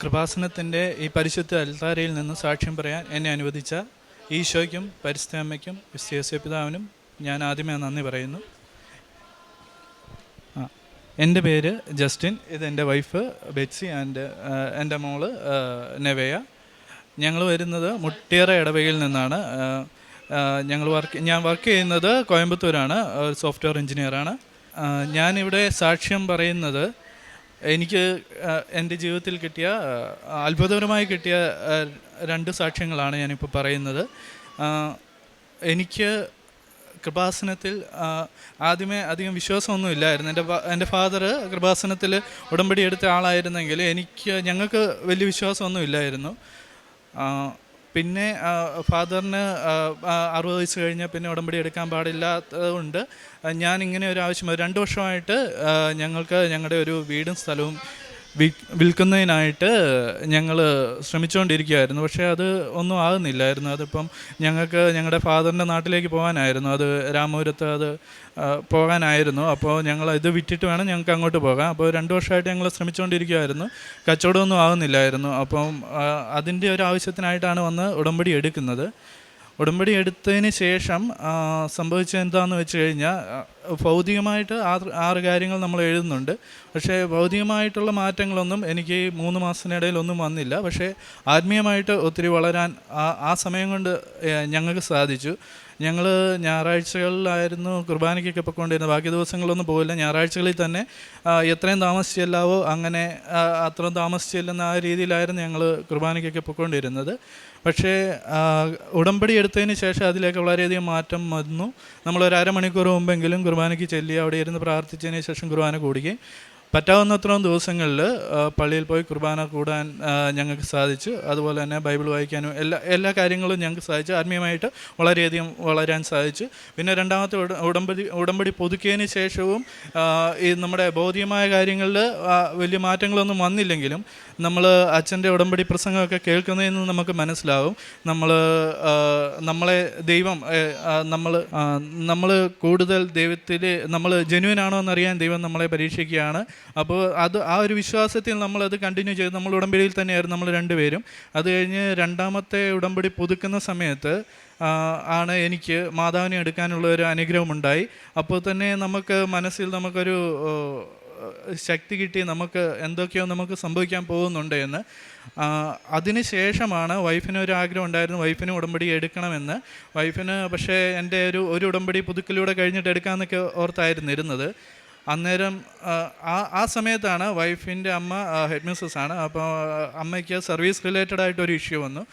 കൃപാസനത്തിന്റെ ഈ പരിശുദ്ധ അൽത്താരയിൽ നിന്ന് സാക്ഷ്യം പറയാൻ എന്നെ അനുവദിച്ച ഈശോയ്ക്കും പരിസ്ഥിതി വിശ്വസ്യ വിശ്വാസ പിതാവിനും ഞാൻ ആദ്യമേ നന്ദി പറയുന്നു. എന്റെ പേര് ജസ്റ്റിൻ ഇത് എന്റെ വൈഫ് ബെറ്റ്സി ആൻഡ് എന്റെ മോൾ നെവയ. ഞങ്ങൾ വരുന്നത് മുട്ടിയറ ഇടവകയിൽ നിന്നാണ്. ഞങ്ങൾ വർക്ക് ഞാൻ വർക്ക് ചെയ്യുന്നത് കോയമ്പത്തൂരാണ് സോഫ്റ്റ്വെയർ എഞ്ചിനീയറാണ് ഞാനിവിടെ സാക്ഷ്യം പറയുന്നത് എനിക്ക് എന്റെ ജീവിതത്തിൽ കിട്ടിയ അത്ഭുതപരമായി കിട്ടിയ രണ്ട് സാക്ഷ്യങ്ങളാണ് ഞാനിപ്പോൾ പറയുന്നത്. എനിക്ക് കൃപാസനത്തിൽ ആദ്യമേ അധികം വിശ്വാസമൊന്നും ഇല്ലായിരുന്നു. എന്റെ എന്റെ ഫാദർ കൃപാസനത്തിൽ ഉടമ്പടി എടുത്ത ആളായിരുന്നെങ്കിൽ എനിക്ക് ഞങ്ങൾക്ക് വലിയ വിശ്വാസമൊന്നും ഇല്ലായിരുന്നു. പിന്നെ ഫാദറിന് അറുപത് വയസ്സ് കഴിഞ്ഞാൽ പിന്നെ ഉടമ്പടി എടുക്കാൻ പാടില്ലാത്തതുകൊണ്ട് ഞാൻ ഇങ്ങനെ ഒരു ആവശ്യം രണ്ട് വർഷമായിട്ട് ഞങ്ങൾക്ക് ഞങ്ങളുടെ ഒരു വീടും സ്ഥലവും വിൽക്കുന്നതിനായിട്ട് ഞങ്ങൾ ശ്രമിച്ചുകൊണ്ടിരിക്കുകയായിരുന്നു പക്ഷേ അത് ഒന്നും ആകുന്നില്ലായിരുന്നു. അതിപ്പം ഞങ്ങൾക്ക് ഞങ്ങളുടെ ഫാദറിന്റെ നാട്ടിലേക്ക് പോകാനായിരുന്നു. അത് രാമപുരത്ത് അത് പോകാനായിരുന്നു. അപ്പോൾ ഞങ്ങൾ ഇത് വിറ്റിട്ട് വേണം ഞങ്ങൾക്ക് അങ്ങോട്ട് പോകാം അപ്പോൾ രണ്ട് വർഷമായിട്ട് ഞങ്ങൾ ശ്രമിച്ചുകൊണ്ടിരിക്കുകയായിരുന്നു കച്ചവടമൊന്നും ആകുന്നില്ലായിരുന്നു. അപ്പം അതിന്റെ ഒരു ആവശ്യത്തിനായിട്ടാണ് വന്ന് ഉടമ്പടി എടുക്കുന്നത്. ഉടമ്പടി എടുത്തതിന് ശേഷം സംഭവിച്ച സംഭവിച്ചത് എന്താണെന്ന് വെച്ച് കഴിഞ്ഞാൽ ഭൗതികമായിട്ട് ആറ് ആറ് കാര്യങ്ങൾ നമ്മൾ എഴുതുന്നുണ്ട്. പക്ഷേ ഭൗതികമായിട്ടുള്ള മാറ്റങ്ങളൊന്നും എനിക്ക് മൂന്ന് മാസത്തിനിടയിൽ ഒന്നും വന്നില്ല. പക്ഷേ ആത്മീയമായിട്ട് ഒത്തിരി വളരാൻ ആ സമയം കൊണ്ട് ഞങ്ങൾക്ക് സാധിച്ചു. ഞങ്ങൾ ഞായറാഴ്ചകളിലായിരുന്നു കുർബാനയ്ക്കൊക്കെ പൊക്കൊണ്ടിരുന്നത്. ബാക്കി ദിവസങ്ങളൊന്നും പോയില്ല ഞായറാഴ്ചകളിൽ തന്നെ എത്രയും താമസിച്ചല്ലാവോ അങ്ങനെ അത്രയും താമസിച്ചില്ലെന്ന ആ രീതിയിലായിരുന്നു ഞങ്ങൾ കുർബാനയ്ക്കൊക്കെ പൊയ്ക്കൊണ്ടിരുന്നത് പക്ഷേ ഉടമ്പടി എടുത്തതിന് ശേഷം അതിലേക്ക് വളരെയധികം മാറ്റം വന്നു. നമ്മൾ ഒരു അരമണിക്കൂർ മുമ്പെങ്കിലും കുർബാനയ്ക്ക് ചെല്ലി അവിടെ ഇരുന്ന് പ്രാർത്ഥിച്ചതിന് ശേഷം കുർബാന കൂടുകയും. പറ്റാവുന്നത്രയും ദിവസങ്ങളിൽ പള്ളിയിൽ പോയി കുർബാന കൂടാൻ ഞങ്ങൾക്ക് സാധിച്ചു. അതുപോലെ തന്നെ ബൈബിൾ വായിക്കാനും എല്ലാ എല്ലാ കാര്യങ്ങളും ഞങ്ങൾക്ക് സാധിച്ചു. ആത്മീയമായിട്ട് വളരെയധികം വളരാൻ സാധിച്ചു. പിന്നെ രണ്ടാമത്തെ ഉട- ഉടമ്പടി ഉടമ്പടി പുതുക്കിയതിന് ശേഷവും ഈ നമ്മുടെ ബൗദ്ധികമായ കാര്യങ്ങളിൽ വലിയ മാറ്റങ്ങളൊന്നും വന്നില്ലെങ്കിലും നമ്മൾ അച്ഛന്റെ ഉടമ്പടി പ്രസംഗമൊക്കെ കേൾക്കുന്നതിൽ നിന്ന് നമുക്ക് മനസ്സിലാവും. നമ്മൾ നമ്മളെ ദൈവം നമ്മൾ നമ്മൾ കൂടുതൽ ദൈവത്തിൽ നമ്മൾ ജെന്യുവൻ ആണോ എന്നറിയാൻ ദൈവം നമ്മളെ പരീക്ഷിക്കുകയാണ്. അപ്പോൾ അത് ആ ഒരു വിശ്വാസത്തിൽ നമ്മളത് കണ്ടിന്യൂ ചെയ്തു നമ്മൾ ഉടമ്പടിയിൽ തന്നെയായിരുന്നു നമ്മൾ രണ്ടുപേരും. അത് കഴിഞ്ഞ് രണ്ടാമത്തെ ഉടമ്പടി പുതുക്കുന്ന സമയത്ത് ആണ് എനിക്ക് മാതാവിനെ എടുക്കാനുള്ള ഒരു അനുഗ്രഹമുണ്ടായി. അപ്പോൾ തന്നെ നമുക്ക് മനസ്സിൽ നമുക്കൊരു ശക്തി കിട്ടി നമുക്ക് എന്തൊക്കെയോ നമുക്ക് സംഭവിക്കാൻ പോകുന്നുണ്ട് എന്ന്. ആ, അതിന് ശേഷമാണ് വൈഫിന് ഒരു ആഗ്രഹം ഉണ്ടായിരുന്നു വൈഫിന് ഉടമ്പടി എടുക്കണമെന്ന്. വൈഫിന് പക്ഷേ എന്റെ ഒരു ഒരു ഉടമ്പടി പുതുക്കലൂടെ കഴിഞ്ഞിട്ട് എടുക്കാമെന്നൊക്കെ ഓർത്തായിരുന്നു ഇരുന്നത്. അന്നേരം ആ, ആ സമയത്താണ് വൈഫിന്റെ അമ്മ ഹെഡ് മിസ്സസ് ആണ്. അപ്പോൾ അമ്മയ്ക്ക് സർവീസ് റിലേറ്റഡ് ആയിട്ടൊരു ഇഷ്യൂ വന്നു.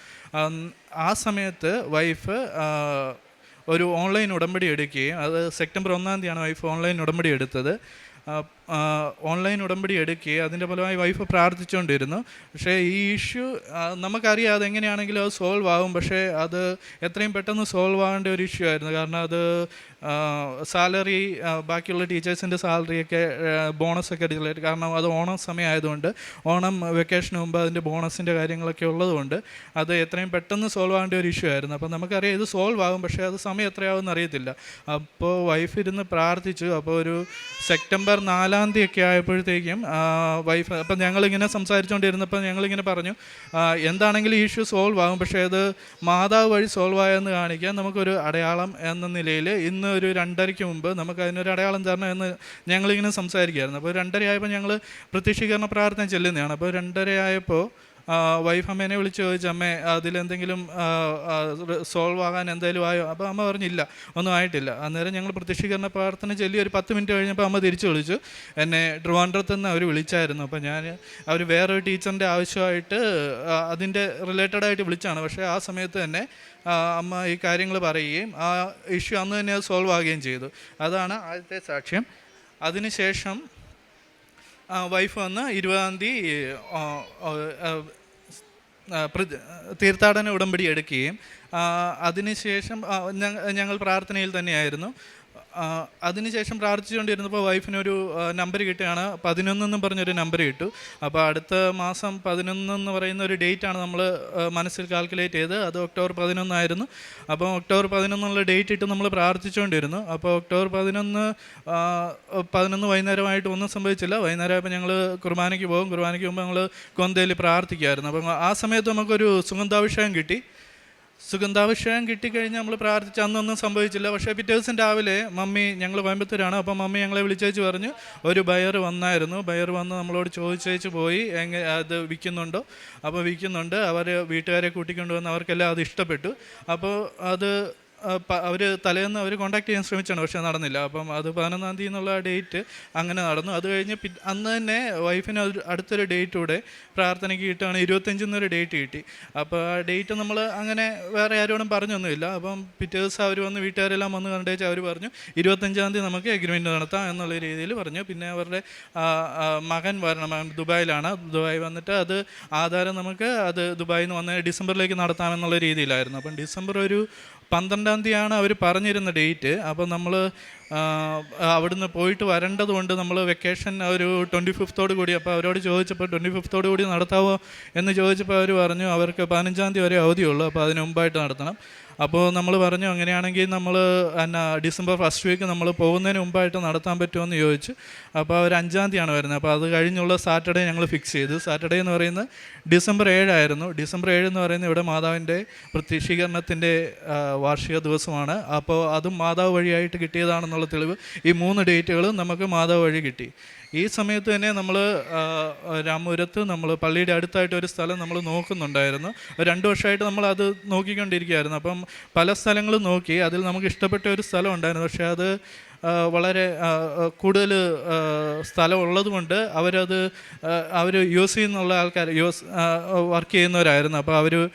ആ സമയത്ത് വൈഫ് ഒരു ഓൺലൈൻ ഉടമ്പടി എടുക്കുകയും അത് സെപ്റ്റംബർ ഒന്നാം തീയതിയാണ് വൈഫ് ഓൺലൈൻ ഉടമ്പടി എടുത്തത്. ഓൺലൈൻ ഉടമ്പടി എടുക്കുകയും അതിന്റെ ഫലമായി വൈഫ് പ്രാർത്ഥിച്ചുകൊണ്ടിരുന്നു. പക്ഷേ ഈ ഇഷ്യൂ നമുക്കറിയാം അതെങ്ങനെയാണെങ്കിലും അത് സോൾവ് ആകും പക്ഷേ അത് എത്രയും പെട്ടെന്ന് സോൾവ് ആകേണ്ട ഒരു ഇഷ്യൂ ആയിരുന്നു. കാരണം അത് സാലറി ബാക്കിയുള്ള ടീച്ചേഴ്സിന്റെ സാലറിയൊക്കെ ബോണസ് ബോണസൊക്കെ ഡിലേറ്റ് കാരണം അത് ഓണം സമയമായതുകൊണ്ട് ഓണം വെക്കേഷന് മുമ്പ് അതിന്റെ ബോണസിന്റെ കാര്യങ്ങളൊക്കെ ഉള്ളതുകൊണ്ട് അത് എത്രയും പെട്ടെന്ന് സോൾവ് ആകേണ്ട ഒരു ഇഷ്യൂ ആയിരുന്നു. അപ്പോൾ നമുക്കറിയാം ഇത് സോൾവ് ആകും പക്ഷേ അത് സമയം എത്രയാവും അറിയത്തില്ല. അപ്പോൾ വൈഫ് ഇരുന്ന് പ്രാർത്ഥിച്ചു. അപ്പോൾ ഒരു സെപ്റ്റംബർ നാലാം തീയതി ഒക്കെ ആയപ്പോഴത്തേക്കും വൈഫ് അപ്പം ഞങ്ങളിങ്ങനെ സംസാരിച്ചുകൊണ്ടിരുന്നപ്പോൾ ഞങ്ങളിങ്ങനെ പറഞ്ഞു എന്താണെങ്കിലും ഈ ഇഷ്യൂ സോൾവ് ആകും പക്ഷേ അത് മാതാവ് വഴി സോൾവ് ആയെന്ന് കാണിക്കാൻ നമുക്കൊരു അടയാളം എന്ന നിലയിൽ ഇന്ന് ഒരു രണ്ടരയ്ക്ക് മുമ്പ് നമുക്ക് അതിനൊരു അടയാളം തരണം എന്ന് ഞങ്ങളിങ്ങനെ സംസാരിക്കുകയായിരുന്നു. അപ്പോൾ രണ്ടര ആയപ്പോൾ ഞങ്ങൾ പ്രത്യക്ഷീകരണ പ്രാർത്ഥന ചെല്ലുന്നതാണ്. അപ്പോൾ രണ്ടര ആയപ്പോൾ വൈഫ് അമ്മേനെ വിളിച്ച് ചോദിച്ചു അമ്മേ അതിലെന്തെങ്കിലും സോൾവ് ആകാൻ എന്തെങ്കിലും ആയോ? അപ്പോൾ അമ്മ പറഞ്ഞില്ല ഒന്നും ആയിട്ടില്ല. അന്നേരം ഞങ്ങൾ പ്രത്യക്ഷീകരണ പ്രാർത്ഥന ചൊല്ലി ഒരു പത്ത് മിനിറ്റ് കഴിഞ്ഞപ്പോൾ അമ്മ തിരിച്ചു വിളിച്ചു. എന്നെ ട്രിവാൻഡ്രത്ത് അവർ വിളിച്ചായിരുന്നു. അപ്പോൾ ഞാൻ അവർ വേറൊരു ടീച്ചറിന്റെ ആവശ്യമായിട്ട് അതിന്റെ റിലേറ്റഡ് ആയിട്ട് വിളിച്ചാണ്. പക്ഷേ ആ സമയത്ത് തന്നെ അമ്മ ഈ കാര്യങ്ങൾ പറയുകയും ആ ഇഷ്യൂ അന്ന് തന്നെ അത് സോൾവ് ആകുകയും ചെയ്തു. അതാണ് ആദ്യത്തെ സാക്ഷ്യം. അതിനുശേഷം വൈഫ് വന്ന് ഇരുപതാം തീയതി തീർത്ഥാടന ഉടമ്പടി എടുക്കുകയും അതിനുശേഷം ഞങ്ങൾ പ്രാർത്ഥനയിൽ തന്നെയായിരുന്നു. അതിനുശേഷം പ്രാർത്ഥിച്ചുകൊണ്ടിരുന്നപ്പോൾ വൈഫിനൊരു നമ്പർ കിട്ടുകയാണ്. പതിനൊന്നെന്നും പറഞ്ഞൊരു നമ്പർ കിട്ടു. അപ്പോൾ അടുത്ത മാസം പതിനൊന്നെന്ന് പറയുന്ന ഒരു ഡേറ്റ് ആണ് നമ്മൾ മനസ്സിൽ കാൽക്കുലേറ്റ് ചെയ്ത് അത് ഒക്ടോബർ പതിനൊന്നായിരുന്നു അപ്പോൾ ഒക്ടോബർ പതിനൊന്നുള്ള ഡേറ്റ് ഇട്ട് നമ്മൾ പ്രാർത്ഥിച്ചുകൊണ്ടിരുന്നു. അപ്പോൾ ഒക്ടോബർ പതിനൊന്ന് പതിനൊന്ന് വൈകുന്നേരമായിട്ട് ഒന്നും സംഭവിച്ചില്ല. വൈകുന്നേരം ഇപ്പോൾ ഞങ്ങൾ കുർബാനയ്ക്ക് പോകും. കുർബാനയ്ക്ക് പോകുമ്പോൾ ഞങ്ങൾ കൊന്തയിൽ പ്രാർത്ഥിക്കുമായിരുന്നു അപ്പം ആ സമയത്ത് നമുക്കൊരു സുഗന്ധാഭിഷേകം കിട്ടി. സുഗന്ധാഭിഷേകം കിട്ടിക്കഴിഞ്ഞ് നമ്മൾ പ്രാർത്ഥിച്ച് അന്നൊന്നും സംഭവിച്ചില്ല. പക്ഷേ പിറ്റേ ദിവസം രാവിലെ മമ്മി ഞങ്ങൾ കോയമ്പത്തൂരാണ്. അപ്പം മമ്മി ഞങ്ങളെ വിളിച്ചേച്ച് പറഞ്ഞു ഒരു ബയർ വന്നായിരുന്നു. ബയർ വന്ന് നമ്മളോട് ചോദിച്ചേച്ച് പോയി. എങ്ങനെ അത് വിൽക്കുന്നുണ്ടോ? അപ്പോൾ വിൽക്കുന്നുണ്ട്. അവർ വീട്ടുകാരെ കൂട്ടിക്കൊണ്ടുവന്ന് അവർക്കെല്ലാം അത് ഇഷ്ടപ്പെട്ടു. അപ്പോൾ അത് അവർ തലേന്ന് അവർ കോൺടാക്ട് ചെയ്യാൻ ശ്രമിച്ചാണ് പക്ഷെ നടന്നില്ല. അപ്പം അത് പതിനൊന്നാം തീയതി എന്നുള്ള ഡേറ്റ് അങ്ങനെ നടന്നു. അത് കഴിഞ്ഞ് പി അന്ന് തന്നെ വൈഫിന് അടുത്തൊരു ഡേറ്റ് കൂടെ പ്രാർത്ഥനയ്ക്ക് കിട്ടുകയാണ്. ഇരുപത്തഞ്ചെന്നൊരു ഡേറ്റ് കിട്ടി. അപ്പോൾ ആ ഡേറ്റ് നമ്മൾ അങ്ങനെ വേറെ ആരോടും പറഞ്ഞൊന്നുമില്ല. അപ്പം പിറ്റേ ദിവസം അവർ വന്ന് വീട്ടുകാരെല്ലാം വന്ന് കണ്ടേച്ച് അവർ പറഞ്ഞു ഇരുപത്തഞ്ചാം തീയതി നമുക്ക് എഗ്രിമെന്റ് നടത്താം എന്നുള്ള രീതിയിൽ പറഞ്ഞു. പിന്നെ അവരുടെ മകൻ വരണം. മകൻ ദുബായിലാണ്. ദുബായ് വന്നിട്ട് അത് ആധാരം നമുക്ക് അത് ദുബായിൽ നിന്ന് വന്ന് ഡിസംബറിലേക്ക് നടത്താമെന്നുള്ള രീതിയിലായിരുന്നു. അപ്പം ഡിസംബർ ഒരു പന്ത്രണ്ടാം തീയതിയാണ് അവർ പറഞ്ഞിരുന്ന ഡേറ്റ്. അപ്പോൾ നമ്മൾ അവിടുന്ന് പോയിട്ട് വരേണ്ടത് കൊണ്ട് നമ്മൾ വെക്കേഷൻ ഒരു ട്വന്റി ഫിഫ്ത്തോട് കൂടി. അപ്പോൾ അവരോട് ചോദിച്ചപ്പോൾ ട്വന്റി ഫിഫ്ത്തോട് കൂടി നടത്താവോ എന്ന് ചോദിച്ചപ്പോൾ അവർ പറഞ്ഞു അവർക്ക് പതിനഞ്ചാം തീയതി വരെ അവധിയുള്ളൂ. അപ്പോൾ അതിന് മുമ്പായിട്ട് നടത്തണം. അപ്പോൾ നമ്മൾ പറഞ്ഞു അങ്ങനെയാണെങ്കിൽ നമ്മൾ എന്നാ ഡിസംബർ ഫസ്റ്റ് വീക്ക് നമ്മൾ പോകുന്നതിന് മുമ്പായിട്ട് നടത്താൻ പറ്റുമോ എന്ന് ചോദിച്ചു. അപ്പോൾ അവർ അഞ്ചാം തീയതിയാണ് വരുന്നത്. അപ്പോൾ അത് കഴിഞ്ഞുള്ള സാറ്റർഡേ ഞങ്ങൾ ഫിക്സ് ചെയ്തു. സാറ്റർഡേ എന്ന് പറയുന്നത് ഡിസംബർ ഏഴായിരുന്നു. ഡിസംബർ ഏഴ് എന്ന് പറയുന്നത് ഇവിടെ മാതാവിന്റെ പ്രത്യക്ഷീകരണത്തിന്റെ വാർഷിക ദിവസമാണ്. അപ്പോൾ അതും മാതാവ് വഴിയായിട്ട് കിട്ടിയതാണെന്നുള്ള തെളിവ്. ഈ മൂന്ന് ഡേറ്റുകളും നമുക്ക് മാതാവ് വഴി കിട്ടി. ഈ സമയത്ത് തന്നെ നമ്മൾ രാമപുരത്ത് നമ്മൾ പള്ളിയുടെ അടുത്തായിട്ട് ഒരു സ്ഥലം നമ്മൾ നോക്കുന്നുണ്ടായിരുന്നു. രണ്ട് വർഷമായിട്ട് നമ്മൾ അത് നോക്കിക്കൊണ്ടിരിക്കുകയായിരുന്നു. അപ്പം പല സ്ഥലങ്ങളും നോക്കി അതിൽ നമുക്ക് ഇഷ്ടപ്പെട്ട ഒരു സ്ഥലം ഉണ്ടായിരുന്നു. പക്ഷേ അത് വളരെ കൂടുതൽ സ്ഥലം ഉള്ളതുകൊണ്ട് അവരത് അവർ യൂസ് ചെയ്യുന്നുള്ള ആൾക്കാർ യൂസ് വർക്ക് ചെയ്യുന്നവരായിരുന്നു. അപ്പോൾ അവർ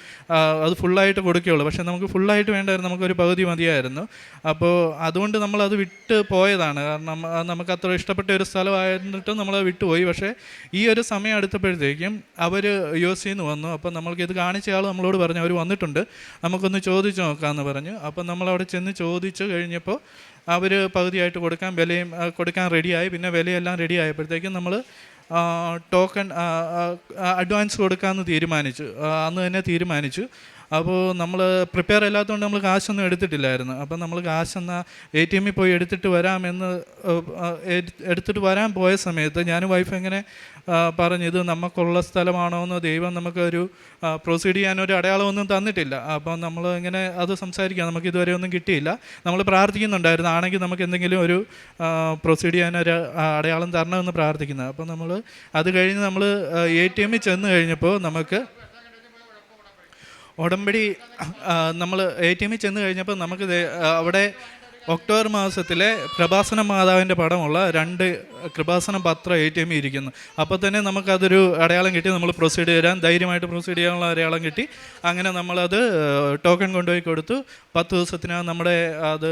അത് ഫുള്ളായിട്ട് കൊടുക്കുകയുള്ളൂ. പക്ഷേ നമുക്ക് ഫുള്ളായിട്ട് വേണ്ടായിരുന്നു നമുക്കൊരു പകുതി മതിയായിരുന്നു. അപ്പോൾ അതുകൊണ്ട് നമ്മളത് വിട്ട് പോയതാണ്. കാരണം നമുക്ക് അത്ര ഇഷ്ടപ്പെട്ട ഒരു സ്ഥലമായിരുന്നിട്ട് നമ്മൾ വിട്ടുപോയി പക്ഷേ ഈ ഒരു സമയം അടുത്തപ്പോഴത്തേക്കും അവർ യു എസ് വന്നു. അപ്പോൾ നമ്മൾക്ക് ഇത് കാണിച്ച ആൾ നമ്മളോട് പറഞ്ഞു അവർ വന്നിട്ടുണ്ട്. നമുക്കൊന്ന് ചോദിച്ചു നോക്കാമെന്ന് പറഞ്ഞു. അപ്പം നമ്മളവിടെ ചെന്ന് ചോദിച്ചു കഴിഞ്ഞപ്പോൾ അവർ പകുതിയായിട്ട് കൊടുക്കാൻ വിലയും കൊടുക്കാൻ റെഡിയായി. പിന്നെ വിലയെല്ലാം റെഡി ആയപ്പോഴത്തേക്കും നമ്മൾ ടോക്കൺ അഡ്വാൻസ് കൊടുക്കാമെന്ന് തീരുമാനിച്ചു. അന്ന് തന്നെ തീരുമാനിച്ചു. അപ്പോൾ നമ്മൾ പ്രിപ്പയർ അല്ലാത്തതുകൊണ്ട് നമ്മൾ കാശൊന്നും എടുത്തിട്ടില്ലായിരുന്നു. അപ്പം നമ്മൾ കാശെന്നാൽ എ ടി എമ്മിൽ പോയി എടുത്തിട്ട് വരാമെന്ന് എടുത്തിട്ട് വരാൻ പോയ സമയത്ത് ഞാൻ വൈഫ് എങ്ങനെ പറഞ്ഞു ഇത് നമുക്കുള്ള സ്ഥലമാണോ എന്ന് ദൈവം നമുക്കൊരു പ്രൊസീഡ് ചെയ്യാൻ ഒരു അടയാളമൊന്നും തന്നിട്ടില്ല. അപ്പോൾ നമ്മൾ ഇങ്ങനെ അത് സംസാരിക്കാം നമുക്ക് ഇതുവരെ ഒന്നും കിട്ടിയില്ല. നമ്മൾ പ്രാർത്ഥിക്കുന്നുണ്ടായിരുന്നു. ആണെങ്കിൽ നമുക്ക് എന്തെങ്കിലും ഒരു പ്രൊസീഡ് ചെയ്യാനൊരു അടയാളം തരണമെന്ന് പ്രാർത്ഥിക്കുന്നത് അപ്പോൾ നമ്മൾ അത് കഴിഞ്ഞ് നമ്മൾ എ ടി എമ്മിൽ ചെന്ന് കഴിഞ്ഞപ്പോൾ നമുക്ക് ഉടമ്പടി നമ്മൾ എ ടി എമ്മിൽ ചെന്ന് കഴിഞ്ഞപ്പോൾ നമുക്ക് അവിടെ ഒക്ടോബർ മാസത്തിലെ കൃപാസന മാതാവിന്റെ പടമുള്ള രണ്ട് കൃപാസന പത്രം എ ടി എമ്മിൽ ഇരിക്കുന്നു. അപ്പോൾ തന്നെ നമുക്കതൊരു അടയാളം കിട്ടി നമ്മൾ പ്രൊസീഡ് ചെയ്യാൻ ധൈര്യമായിട്ട് പ്രൊസീഡ് ചെയ്യാനുള്ള അടയാളം കിട്ടി. അങ്ങനെ നമ്മളത് ടോക്കൺ കൊണ്ടുപോയി കൊടുത്തു. പത്ത് ദിവസത്തിനകം നമ്മുടെ അത്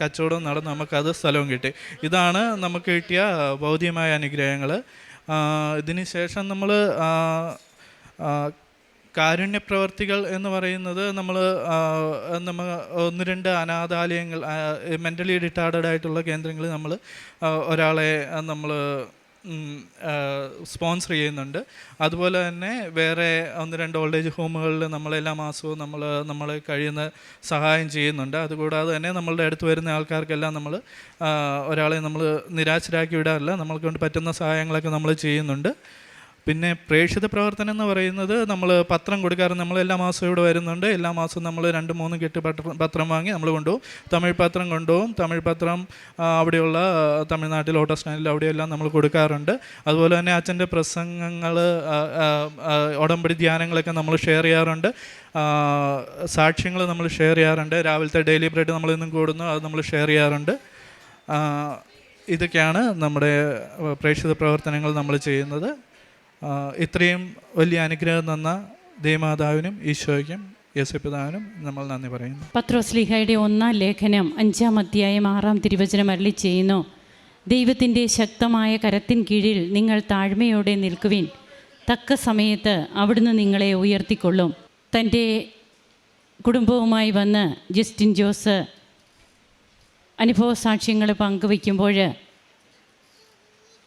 കച്ചവടം നടന്ന് നമുക്കത് സ്ഥലവും കിട്ടി. ഇതാണ് നമുക്ക് കിട്ടിയ ഭൗതികമായ അനുഗ്രഹങ്ങൾ ഇതിന് ശേഷം നമ്മൾ കാരുണ്യ പ്രവർത്തികൾ എന്ന് പറയുന്നത് നമ്മൾ നമ്മൾ ഒന്ന് രണ്ട് അനാഥാലയങ്ങൾ മെന്റലി റിട്ടാർഡഡ് ആയിട്ടുള്ള കേന്ദ്രങ്ങളിൽ നമ്മൾ ഒരാളെ നമ്മൾ സ്പോൺസർ ചെയ്യുന്നുണ്ട്. അതുപോലെ തന്നെ വേറെ ഒന്ന് രണ്ട് ഓൾഡ് ഏജ് ഹോമുകളിൽ നമ്മൾ എല്ലാ മാസവും നമ്മൾ നമ്മൾ കഴിയുന്ന സഹായം ചെയ്യുന്നുണ്ട്. അതുകൂടാതെ തന്നെ നമ്മളുടെ അടുത്ത് വരുന്ന ആൾക്കാർക്കെല്ലാം നമ്മൾ ഒരാളെ നമ്മൾ നിരാശരാക്കി വിടാറില്ല. നമ്മൾക്ക് പറ്റുന്ന സഹായങ്ങളൊക്കെ നമ്മൾ ചെയ്യുന്നുണ്ട്. പിന്നെ പ്രേക്ഷിത പ്രവർത്തനം എന്ന് പറയുന്നത് നമ്മൾ പത്രം കൊടുക്കാറ് നമ്മൾ എല്ലാ മാസവും ഇവിടെ വരുന്നുണ്ട്. എല്ലാ മാസവും നമ്മൾ രണ്ട് മൂന്ന് കെട്ട് പത്രം വാങ്ങി നമ്മൾ കൊണ്ടുപോകും. തമിഴ് പത്രം കൊണ്ടുപോകും. തമിഴ് പത്രം അവിടെയുള്ള തമിഴ്നാട്ടിൽ ഓട്ടോ സ്റ്റാൻഡിൽ അവിടെയെല്ലാം നമ്മൾ കൊടുക്കാറുണ്ട്. അതുപോലെ തന്നെ അച്ഛന്റെ പ്രസംഗങ്ങൾ ഉടമ്പടി ധ്യാനങ്ങളൊക്കെ നമ്മൾ ഷെയർ ചെയ്യാറുണ്ട്. സാക്ഷ്യങ്ങൾ നമ്മൾ ഷെയർ ചെയ്യാറുണ്ട്. രാവിലത്തെ ഡെയിലി ബ്രെഡ് നമ്മൾ ഇന്നും കൂടുന്നു. അത് നമ്മൾ ഷെയർ ചെയ്യാറുണ്ട്. ഇതൊക്കെയാണ് നമ്മുടെ പ്രേക്ഷിത പ്രവർത്തനങ്ങൾ നമ്മൾ ചെയ്യുന്നത്. ഇത്രയും വലിയ അനുഗ്രഹം തന്ന ദേമാതാവിനും ഈശോയ്ക്കും നമ്മൾ നന്ദി പറയുന്നു. പത്രോസ്ലിഹയുടെ ഒന്നാം ലേഖനം അഞ്ചാം അധ്യായം ആറാം തിരുവചനം അരളി ചെയ്യുന്നു. ദൈവത്തിന്റെ ശക്തമായ കരത്തിൻ കീഴിൽ നിങ്ങൾ താഴ്മയോടെ നിൽക്കുവിൻ. തക്ക സമയത്ത് അവിടുന്ന് നിങ്ങളെ ഉയർത്തിക്കൊള്ളും. തന്റെ കുടുംബവുമായി വന്ന് ജസ്റ്റിൻ ജോസ് അനുഭവ സാക്ഷ്യങ്ങൾ പങ്കുവയ്ക്കുമ്പോൾ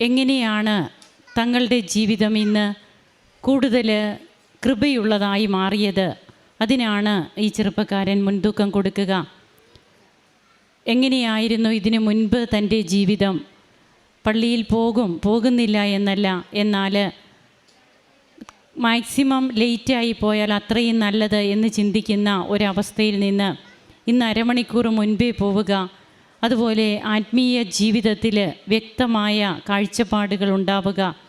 എങ്ങനെയാണ് തങ്ങളുടെ ജീവിതം ഇന്ന് കൂടുതൽ കൃപയുള്ളതായി മാറിയത്. അതിനാണ് ഈ ചെറുപ്പക്കാരൻ മുൻതൂക്കം കൊടുക്കുക. എങ്ങനെയായിരുന്നു ഇതിനു മുൻപ് തന്റെ ജീവിതം? പള്ളിയിൽ പോകും പോകുന്നില്ല എന്നല്ല. എന്നാൽ മാക്സിമം ലേറ്റായി പോയാൽ അത്രയും നല്ലത് എന്ന് ചിന്തിക്കുന്ന ഒരവസ്ഥയിൽ നിന്ന് ഇന്ന് അരമണിക്കൂർ മുൻപേ പോവുക. അതുപോലെ ആത്മീയ ജീവിതത്തിൽ വ്യക്തമായ കാഴ്ചപ്പാടുകൾ ഉണ്ടാവുക.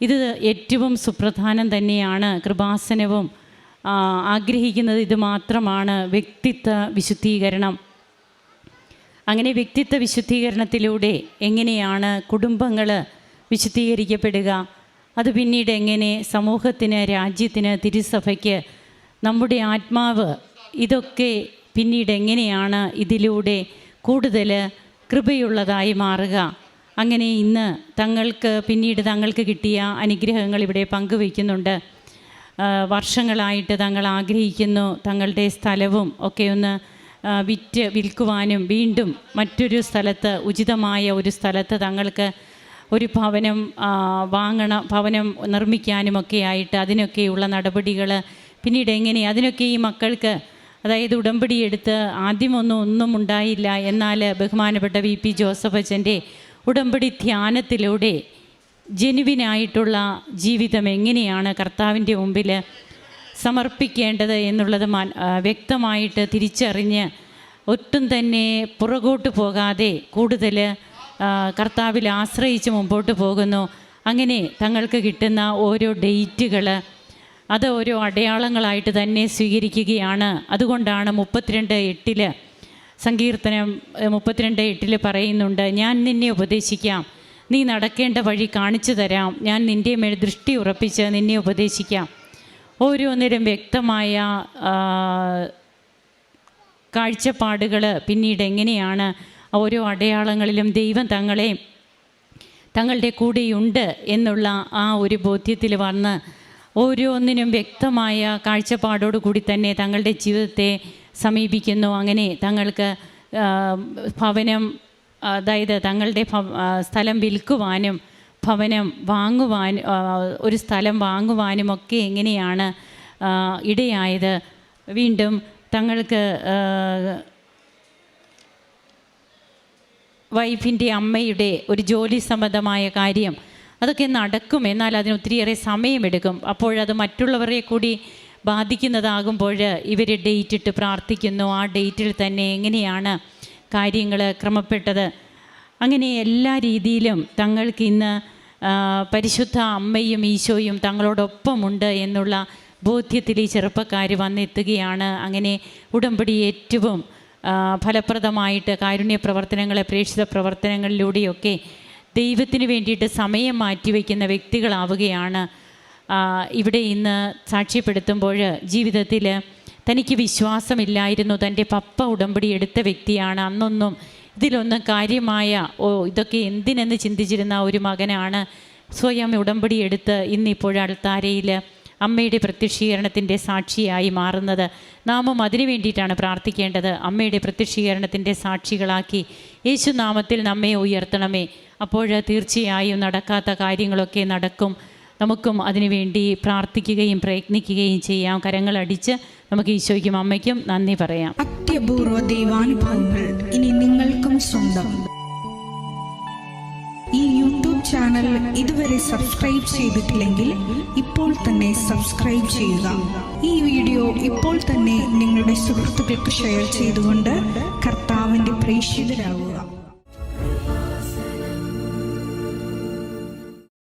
ഇത് ഏറ്റവും സുപ്രധാനം തന്നെയാണ് കൃപാസനവും ആഗ്രഹിക്കുന്നത് ഇത് മാത്രമാണ് വ്യക്തിത്വ വിശുദ്ധീകരണം. അങ്ങനെ വ്യക്തിത്വ വിശുദ്ധീകരണത്തിലൂടെ എങ്ങനെയാണ് കുടുംബങ്ങൾ വിശുദ്ധീകരിക്കപ്പെടുക? അത് പിന്നീട് എങ്ങനെ സമൂഹത്തിന് രാജ്യത്തിന് തിരുസഭയ്ക്ക് നമ്മുടെ ആത്മാവ് ഇതൊക്കെ പിന്നീട് എങ്ങനെയാണ് ഇതിലൂടെ കൂടുതൽ കൃപയുള്ളതായി മാറുക? അങ്ങനെ ഇന്ന് തങ്ങൾക്ക് പിന്നീട് തങ്ങൾക്ക് കിട്ടിയ അനുഗ്രഹങ്ങൾ ഇവിടെ പങ്കുവയ്ക്കുന്നുണ്ട്. വർഷങ്ങളായിട്ട് തങ്ങൾ ആഗ്രഹിക്കുന്നു തങ്ങളുടെ സ്ഥലവും ഒക്കെ ഒന്ന് വിറ്റ് വിൽക്കുവാനും വീണ്ടും മറ്റൊരു സ്ഥലത്ത് ഉചിതമായ ഒരു സ്ഥലത്ത് തങ്ങൾക്ക് ഒരു ഭവനം വാങ്ങണം ഭവനം നിർമ്മിക്കാനുമൊക്കെ ആയിട്ട് അതിനൊക്കെയുള്ള നടപടികൾ പിന്നീട് എങ്ങനെ അതിനൊക്കെ ഈ മക്കൾക്ക് അതായത് ഉടമ്പടി എടുത്ത് ആദ്യമൊന്നും ഒന്നും ഉണ്ടായില്ല എന്നാൽ ബഹുമാനപ്പെട്ട വി പി ജോസഫ് അച്ഛന്റെ ഉടമ്പടി ധ്യാനത്തിലൂടെ ജനുവിനായിട്ടുള്ള ജീവിതം എങ്ങനെയാണ് കർത്താവിന്റെ മുമ്പിൽ സമർപ്പിക്കേണ്ടത് എന്നുള്ളത് വ്യക്തമായിട്ട് തിരിച്ചറിഞ്ഞ് ഒട്ടും തന്നെ പുറകോട്ട് പോകാതെ കൂടുതൽ കർത്താവിൽ ആശ്രയിച്ച് മുമ്പോട്ട് പോകുന്നു. അങ്ങനെ തങ്ങൾക്ക് കിട്ടുന്ന ഓരോ ഡേറ്റുകൾ അത് ഓരോ അടയാളങ്ങളായിട്ട് തന്നെ സ്വീകരിക്കുകയാണ്. അതുകൊണ്ടാണ് മുപ്പത്തിരണ്ട് എട്ടിൽ സങ്കീർത്തനം മുപ്പത്തിരണ്ട് എട്ടിൽ പറയുന്നുണ്ട് ഞാൻ നിന്നെ ഉപദേശിക്കാം. നീ നടക്കേണ്ട വഴി കാണിച്ചു തരാം. ഞാൻ നിന്റെ മേൽ ദൃഷ്ടി ഉറപ്പിച്ച് നിന്നെ ഉപദേശിക്കാം. ഓരോന്നിനും വ്യക്തമായ കാഴ്ചപ്പാടുകൾ പിന്നീട് എങ്ങനെയാണ് ഓരോ അടയാളങ്ങളിലും ദൈവം തങ്ങളെ തങ്ങളുടെ കൂടെയുണ്ട് എന്നുള്ള ആ ഒരു ബോധ്യത്തിൽ വന്ന് ഓരോന്നിനും വ്യക്തമായ കാഴ്ചപ്പാടോടു കൂടി തന്നെ തങ്ങളുടെ ജീവിതത്തെ സമീപിക്കുന്നു. അങ്ങനെ തങ്ങൾക്ക് ഭവനം അതായത് തങ്ങളുടെ സ്ഥലം വിൽക്കുവാനും ഭവനം വാങ്ങുവാൻ ഒരു സ്ഥലം വാങ്ങുവാനും ഒക്കെ എങ്ങനെയാണ് ഇടയായത്? വീണ്ടും തങ്ങൾക്ക് വൈഫിന്റെ അമ്മയുടെ ഒരു ജോലി സംബന്ധമായ കാര്യം അതൊക്കെ നടക്കും. എന്നാൽ അതിന് ഒത്തിരിയേറെ സമയമെടുക്കും. അപ്പോഴത് മറ്റുള്ളവരെ കൂടി ബാധിക്കുന്നതാകുമ്പോൾ ഇവർ ഡേറ്റ് ഇട്ട് പ്രാർത്ഥിക്കുന്നു. ആ ഡേറ്റിൽ തന്നെ എങ്ങനെയാണ് കാര്യങ്ങൾ ക്രമപ്പെട്ടത്? അങ്ങനെ എല്ലാ രീതിയിലും തങ്ങൾക്ക് ഇന്ന് പരിശുദ്ധ അമ്മയും ഈശോയും തങ്ങളോടൊപ്പമുണ്ട് എന്നുള്ള ബോധ്യത്തിൽ ഈ ചെറുപ്പക്കാർ വന്നെത്തുകയാണ്. അങ്ങനെ ഉടമ്പടി ഏറ്റവും ഫലപ്രദമായിട്ട് കാരുണ്യ പ്രവർത്തനങ്ങളെ പ്രേക്ഷിത പ്രവർത്തനങ്ങളിലൂടെയൊക്കെ ദൈവത്തിന് വേണ്ടിയിട്ട് സമയം മാറ്റിവെക്കുന്ന വ്യക്തികളാവുകയാണ് ഇവിടെ ഇന്ന് സാക്ഷ്യപ്പെടുത്തുമ്പോൾ ജീവിതത്തിൽ തനിക്ക് വിശ്വാസമില്ലായിരുന്നു. തന്റെ പപ്പ ഉടമ്പടി എടുത്ത വ്യക്തിയാണ്. അന്നൊന്നും ഇതിലൊന്നും കാര്യമായ ഓ ഇതൊക്കെ എന്തിനെന്ന് ചിന്തിച്ചിരുന്ന ഒരു മകനാണ് സ്വയം ഉടമ്പടി എടുത്ത് ഇന്നിപ്പോൾ അൾത്താരയിൽ അമ്മയുടെ പ്രത്യക്ഷീകരണത്തിന്റെ സാക്ഷിയായി മാറുന്നത്. നാമും അതിനു വേണ്ടിയിട്ടാണ് പ്രാർത്ഥിക്കേണ്ടത്. അമ്മയുടെ പ്രത്യക്ഷീകരണത്തിന്റെ സാക്ഷികളാക്കി യേശുനാമത്തിൽ നമ്മെ ഉയർത്തണമേ. അപ്പോൾ തീർച്ചയായും നടക്കാത്ത കാര്യങ്ങളൊക്കെ നടക്കും. നമുക്കും അതിനുവേണ്ടി പ്രാർത്ഥിക്കുകയും പ്രയത്നിക്കുകയും ചെയ്യാം. കരങ്ങൾ അടിച്ച് നമുക്ക് ഈശോയ്ക്കും അമ്മയ്ക്കും നന്ദി പറയാം. അത്യപൂർവ ദൈവാനുഭവങ്ങൾ ഇനി നിങ്ങൾക്കും സ്വന്തം. ഈ യൂട്യൂബ് ചാനൽ ഇതുവരെ സബ്സ്ക്രൈബ് ചെയ്തിട്ടില്ലെങ്കിൽ ഇപ്പോൾ തന്നെ സബ്സ്ക്രൈബ് ചെയ്യുക. ഈ വീഡിയോ ഇപ്പോൾ തന്നെ നിങ്ങളുടെ സുഹൃത്തുക്കൾക്ക് ഷെയർ ചെയ്തുകൊണ്ട് കർത്താവിന്റെ പ്രേക്ഷിതരാകുക